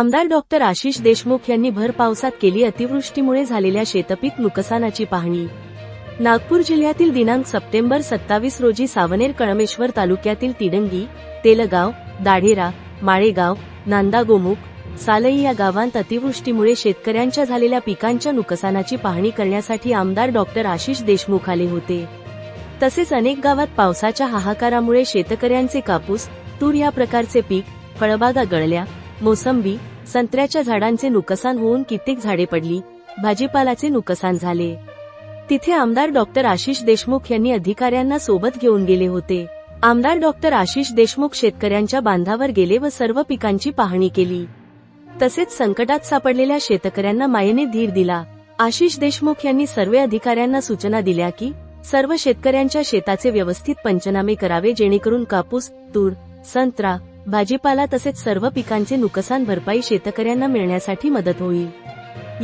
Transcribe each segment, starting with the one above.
आमदार डॉक्टर आशिष देशमुख यांनी भर पावसात केली अतिवृष्टीमुळे झालेल्या शेतपीक नुकसानाची पाहणी. नागपूर जिल्ह्यातील दिनांक सप्टेंबर सत्तावीस रोजी सावनेर कळमेश्वर तालुक्यातील तिडंगी तेलगाव दाढेरा माळेगाव नांदागोमुख सालई या गावांत अतिवृष्टीमुळे शेतकऱ्यांच्या झालेल्या पिकांच्या नुकसानाची पाहणी करण्यासाठी आमदार डॉक्टर आशिष देशमुख आले होते. तसेच अनेक गावात पावसाच्या हाहाकारामुळे शेतकऱ्यांचे कापूस तूर या प्रकारचे पीक फळबागा गळल्या मोसंबी संत्र्याच्या झाडांचे नुकसान होऊन कित्येक झाडे पडली. भाजीपालाचे नुकसान झाले. तिथे आमदार डॉक्टर आशिष देशमुख यांनी अधिकाऱ्यांना सोबत घेऊन गेले होते. आमदार डॉक्टर आशिष देशमुख शेतकऱ्यांच्या बांधावर गेले व सर्व पिकांची पाहणी केली. तसेच संकटात सापडलेल्या शेतकऱ्यांना मायेने धीर दिला. आशिष देशमुख यांनी सर्व अधिकाऱ्यांना सूचना दिल्या की सर्व शेतकऱ्यांच्या शेताचे व्यवस्थित पंचनामे करावे जेणेकरून कापूस तूर संत्रा भाजीपाला तसेच सर्व पिकांचे नुकसान भरपाई शेतकऱ्यांना मिळण्यासाठी मदत होईल.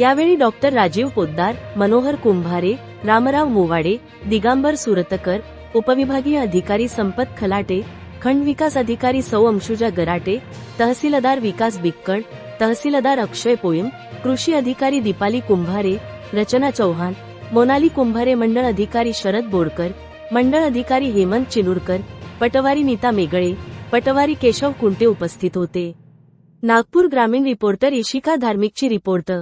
यावेळी डॉक्टर राजीव पोद्दार मनोहर कुंभारे रामराव मोवाडे दिगांबर सुरतकर उपविभागीय अधिकारी संपत खलाटे खंड विकास अधिकारी सौ अंशुजा गराटे तहसीलदार विकास बिक्कड तहसीलदार अक्षय पोयम कृषी अधिकारी दीपाली कुंभारे रचना चौहान मोनाली कुंभारे मंडळ अधिकारी शरद बोरकर मंडळ अधिकारी हेमंत चिनुरकर पटवारी नीता मेगळे पटवारी केशव कुंटे उपस्थित होते. नागपूर ग्रामीण रिपोर्टर इशिका धार्मिकची रिपोर्ट.